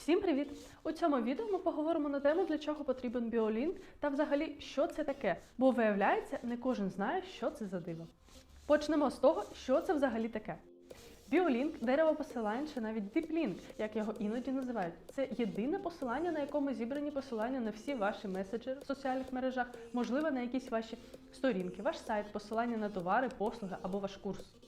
Всім привіт! У цьому відео ми поговоримо на тему, для чого потрібен біолінк та взагалі, що це таке. Бо виявляється, не кожен знає, що це за диво. Почнемо з того, що це взагалі таке. Біолінк, дерево посилань чи навіть діплінк, як його іноді називають. Це єдине посилання, на якому зібрані посилання на всі ваші меседжери в соціальних мережах, можливо, на якісь ваші сторінки, ваш сайт, посилання на товари, послуги або ваш курс.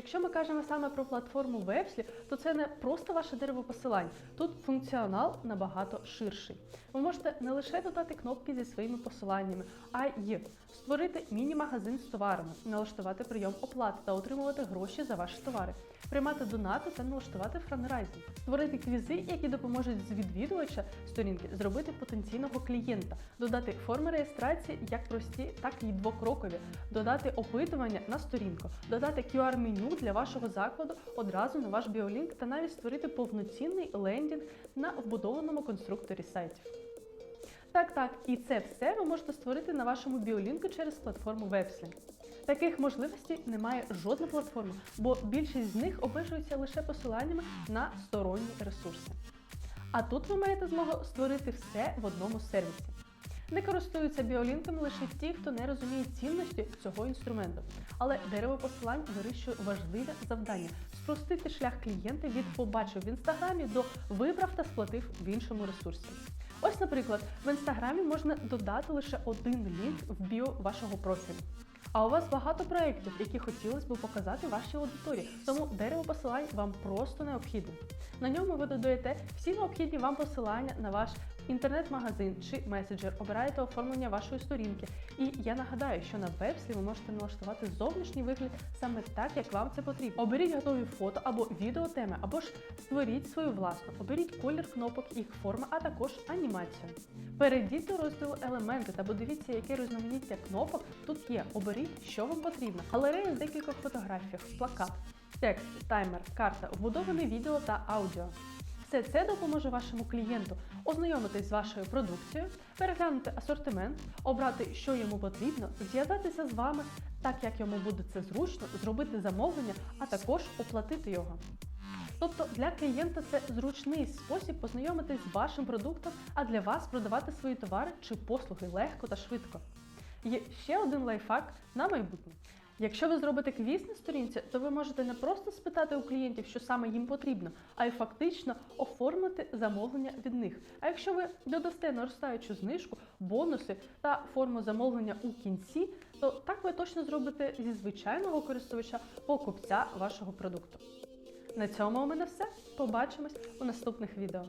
Якщо ми кажемо саме про платформу Websly, то це не просто ваше дерево посилань. Тут функціонал набагато ширший. Ви можете не лише додати кнопки зі своїми посиланнями, а й створити міні-магазин з товарами, налаштувати прийом оплати та отримувати гроші за ваші товари, приймати донати та налаштувати франрайзинг, створити квізи, які допоможуть з відвідувача сторінки зробити потенційного клієнта, додати форми реєстрації як прості, так і двокрокові, додати опитування на сторінку, додати QR-меню для вашого закладу одразу на ваш біолінк та навіть створити повноцінний лендінг на вбудованому конструкторі сайтів. Так, так, і це все ви можете створити на вашому біолінку через платформу Websly. Таких можливостей немає жодна платформа, бо більшість з них обмежується лише посиланнями на сторонні ресурси. А тут ви маєте змогу створити все в одному сервісі. Не користуються біолінками лише ті, хто не розуміє цінності цього інструменту. Але дерево посилань вирішує важливе завдання спростити шлях клієнта від побачив в інстаграмі до вибрав та сплатив в іншому ресурсі. Ось, наприклад, в інстаграмі можна додати лише один лінк в біо вашого профілю. А у вас багато проєктів, які хотілося б показати вашій аудиторії, тому дерево посилань вам просто необхідне. На ньому ви додаєте всі необхідні вам посилання на ваш інтернет-магазин чи меседжер, обираєте оформлення вашої сторінки. І я нагадаю, що на вебсі ви можете налаштувати зовнішній вигляд саме так, як вам це потрібно. Оберіть готові фото або відеотеми, або ж створіть свою власну, оберіть колір кнопок, їх форма, а також анімацію. Перейдіть до розділу елементи та подивіться, яке різноманіття кнопок тут є. Оберіть, що вам потрібно. Галерея з декількох фотографій, плакат, текст, таймер, карта, вбудоване відео та аудіо. Все це допоможе вашому клієнту ознайомитись з вашою продукцією, переглянути асортимент, обрати, що йому потрібно, зв'язатися з вами так, як йому буде це зручно, зробити замовлення, а також оплатити його. Тобто для клієнта це зручний спосіб познайомитись з вашим продуктом, а для вас продавати свої товари чи послуги легко та швидко. Є ще один лайфхак на майбутнє. Якщо ви зробите квіз на сторінці, то ви можете не просто спитати у клієнтів, що саме їм потрібно, а й фактично оформити замовлення від них. А якщо ви додасте наростаючу знижку, бонуси та форму замовлення у кінці, то так ви точно зробите зі звичайного користувача покупця вашого продукту. На цьому у мене все. Побачимось у наступних відео.